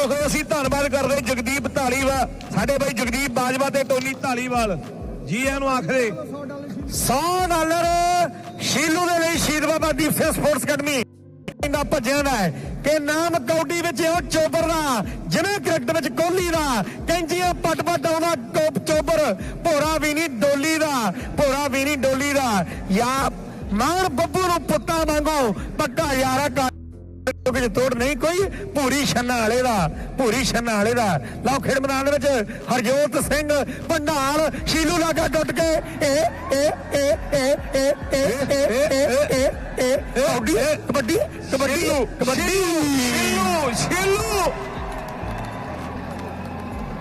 ਮਿੱਤਰਾਂ ਨਾਲ ਅਸੀਂ ਧੰਨਵਾਦ ਕਰਦੇ ਜਗਦੀਪ ਢਾਲੀਵਾਲ ਸਾਡੇ ਬਾਈ ਜਗਦੀਪ ਬਾਜਵਾ ਤੇ ਟੋਨੀ ਢਾਲੀਵਾਲ ਜੀ ਆਇਆਂ ਨੂੰ 100 ਡਾਲਰ ਸ਼ੀਲੂ ਦੇ ਲਈ ਸ਼ਹੀਦ ਬਾਬਾ ਦੀਪ ਸਿੰਘ ਸਪੋਰਟਸ ਅਕੈਡਮੀ। ਇੰਨਾ ਭੱਜਿਆ ਦਾ ਹੈ ਕਿ ਨਾਮ ਕੌਡੀ ਵਿੱਚ ਉਹ ਚੋਬਰ ਦਾ, ਜਿਵੇਂ ਕ੍ਰਿਕਟ ਵਿੱਚ ਕੋਹਲੀ ਦਾ। ਕੈਂਚੀਆਂ ਪਟ ਪਟ ਆਉਂਦਾ ਟੋਪ ਚੋਬਰ, ਭੋਰਾ ਵੀ ਨਹੀਂ ਡੋਲੀ ਦਾ, ਭੋਰਾ ਵੀ ਨਹੀਂ ਡੋਲੀ ਦਾ। ਯਾ ਮਾਨ ਬੱਬੂ ਨੂੰ ਕਿ ਤੋੜ ਨਹੀਂ ਕੋਈ ਪੂਰੀ ਛੰਨਾ ਵਾਲੇ ਦਾ ਪੂਰੀ ਛੰਨਾ ਵਾਲੇ ਦਾ ਲਓ ਖੇਡ ਮੈਦਾਨ ਦੇ ਵਿੱਚ ਹਰਜੋਤ ਸਿੰਘ ਪੰਡਾਲ ਸ਼ੀਲੂ ਲਾਗਾ ਟੁੱਟ ਕੇ ਇਹ ਇਹ ਇਹ ਇਹ ਇਹ ਇਹ ਇਹ ਇਹ ਇਹ ਕਬੱਡੀ ਕਬੱਡੀ ਕਬੱਡੀ ਕਬੱਡੀ ਸ਼ੀਲੂ ਸ਼ੀਲੂ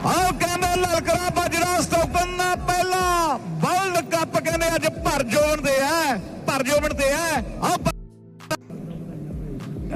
ਆਹ ਕਹਿੰਦੇ ਲਲਕਰਾ ਬਜਰਾ ਸਟੋਕਨ ਦਾ ਪਹਿਲਾ ਵਰਲਡ ਕੱਪ ਕਹਿੰਦੇ ਅੱਜ ਭਰ ਜੋਣ ਦੇ ਆ ਭਰ ਜੋਣ ਤੇ ਆ ਆਹ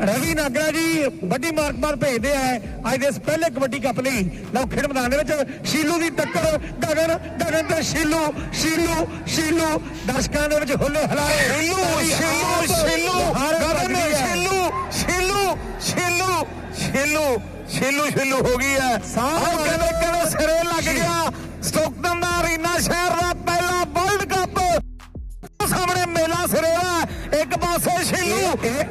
ਰਵੀ ਨਾਗਰਾ ਜੀ ਵੱਡੀ ਮਾਰਕ ਮਾਰ ਭੇਜਦੇ ਆ। ਅੱਜ ਦੇ ਇਸ ਪਹਿਲੇ ਕਬੱਡੀ ਕੱਪ ਲਈ ਲਓ ਖੇਡ ਮੈਦਾਨ ਦੇ ਵਿੱਚ ਸ਼ੀਲੂ ਦੀ ਟੱਕਰ ਗਗਨ ਗਗਨ ਤੇ ਸ਼ੀਲੂ ਸ਼ੀਲੂ ਸ਼ੀਲੂ। ਦਰਸ਼ਕਾਂ ਦੇ ਵਿੱਚ ਹੁੱਲੇ ਹਲਾਰੇ। ਸ਼ੀਲੂ ਸ਼ੀਲੂ ਸ਼ੀਲੂ ਗਗਨ ਸ਼ੀਲੂ ਸ਼ੀਲੂ ਸ਼ੀਲੂ ਸ਼ੀਲੂ ਸ਼ੀਲੂ ਸ਼ੀਲੂ ਹੋ ਗਈ ਹੈ। ਸਾਹ ਕਹਿੰਦੇ ਕਹਿੰਦੇ ਸਿਰੇ ਲੱਗ ਗਿਆ। ਇੱਕ ਪਾਸੇ ਸ਼ੀਲੂ। ਇਹ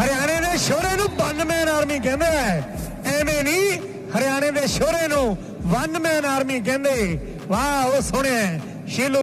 ਹਰਿਆਣੇ ਦੇ ਸ਼ੋਰੇ ਨੂੰ ਵਨ ਮੈਨ ਆਰਮੀ ਕਹਿੰਦਾ ਆ। ਐਵੇਂ ਨਹੀਂ ਹਰਿਆਣੇ ਦੇ ਸ਼ੋਰੇ ਨੂੰ ਵਨ ਮੈਨ ਆਰਮੀ ਕਹਿੰਦੇ। ਵਾਹ, ਉਹ ਸੋਹਣਿਆ ਸ਼ੀਲੂ